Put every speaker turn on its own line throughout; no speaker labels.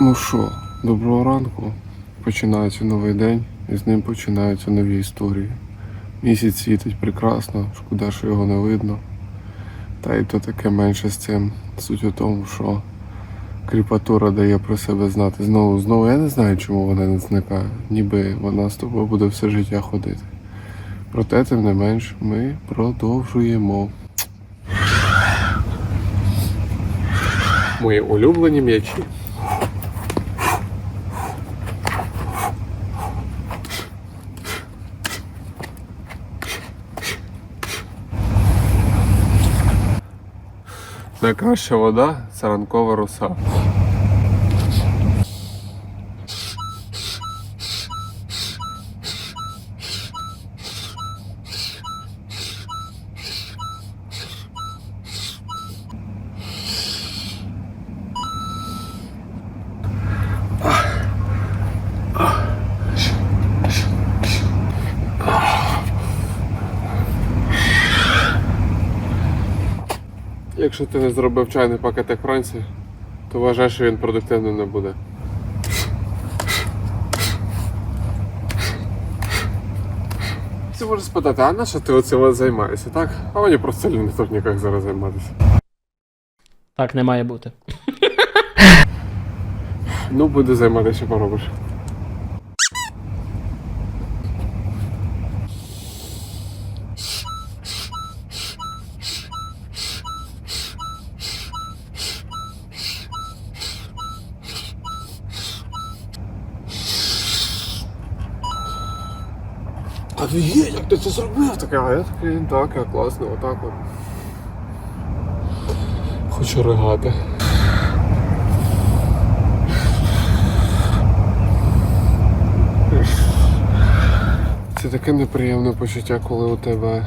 Ну що, доброго ранку. Починається новий день, і з ним починаються нові історії. Місяць світить прекрасно, шкода, що його не видно. Та й то таке менше з цим. Суть у тому, що кріпатура дає про себе знати знову, знову. Я не знаю, чому вона не зникає. Ніби вона з тобою буде все життя ходити. Проте, тим не менш, ми продовжуємо. Мої улюблені м'ячі. Найкраща вода це ранкова роса. Якщо ти не зробив чайний пакетик вранці, то вважай, що він продуктивним не буде. Ти можеш спитати, а на що ти оцим займаєшся, так? А мені просто не тут ніяк зараз займатися.
Так не має бути.
Ну, буде займатися, що поробиш. Офігеть, як ти це зробив? Таке, а я такий, так, я класно, отак от. Хочу ригати. Це таке неприємне почуття, коли у тебе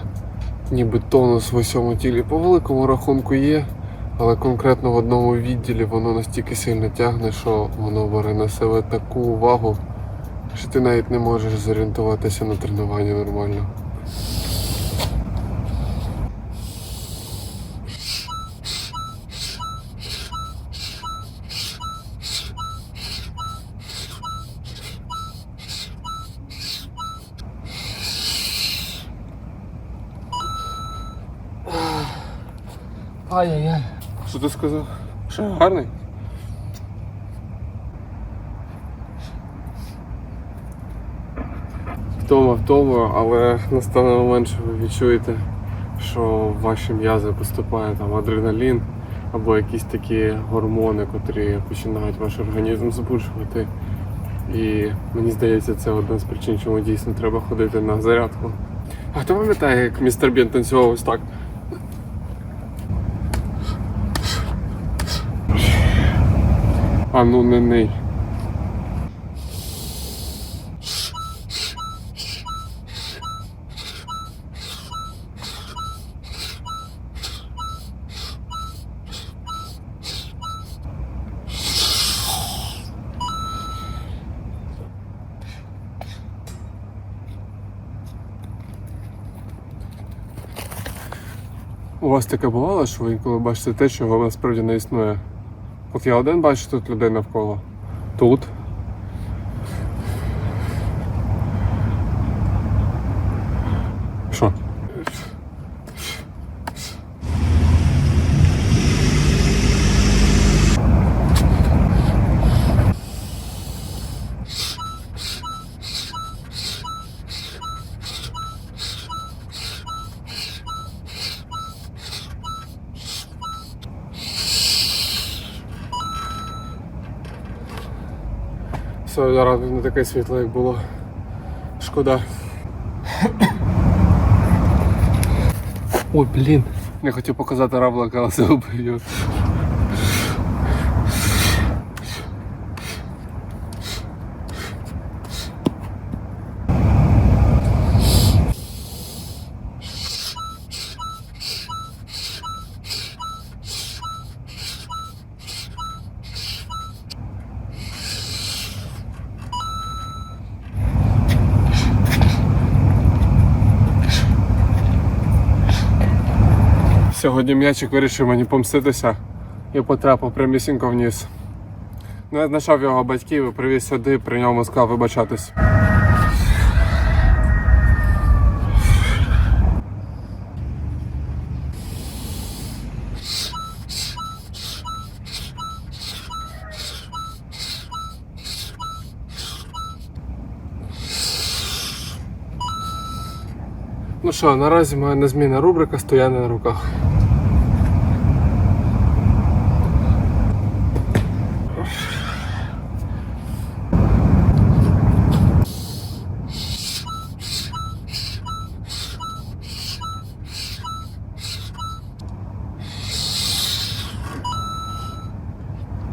ніби тонус в усьому тілі. По великому рахунку є, але конкретно в одному відділі воно настільки сильно тягне, що воно бере на себе таку увагу, що ти навіть не можеш зорієнтуватися на тренуванні нормально. Ай-яй-яй. Що ти сказав? Що гарний? Втома втома, але настане момент, що ви відчуєте, що в ваші м'язи поступає там адреналін або якісь такі гормони, котрі починають ваш організм збуджувати. І мені здається, це одна з причин, чому дійсно треба ходити на зарядку. А хто пам'ятає, як містер Бін танцював ось так? А ну не ний. У вас таке бувало, що ви інколи бачите те, чого насправді не існує? От я один бачу тут людей навколо. Тут. Що? Зараз не таке світло, як було. Шкода. Ой, блін. Я хотів показати равлика, але забив його. Сьогодні м'ячик вирішив мені помститися і потрапив прямісінько вниз. Ну, я знайшов його батьків і привіз сюди, при ньому сказав вибачатись. Ну що, наразі моя незмінна рубрика стояння на руках.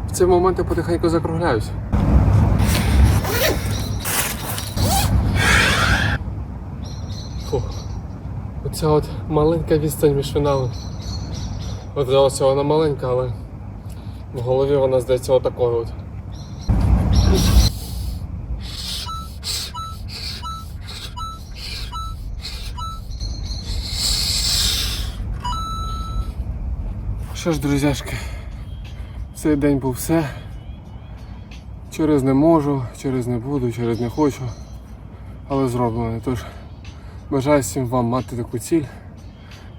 В цей момент я потихеньку закругляюсь. Оця от маленька відстань між фіналом. От здалося вона маленька, але в голові вона здається отакою от. Що ж, друзяшки, цей день був все. Через не можу, через не буду, через не хочу, але зроблено. Тож бажаю всім вам мати таку ціль,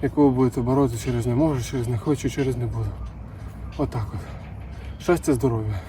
яку ви будете бороти через не можу, через не хочу, через не буду. Отак от. Щастя, здоров'я.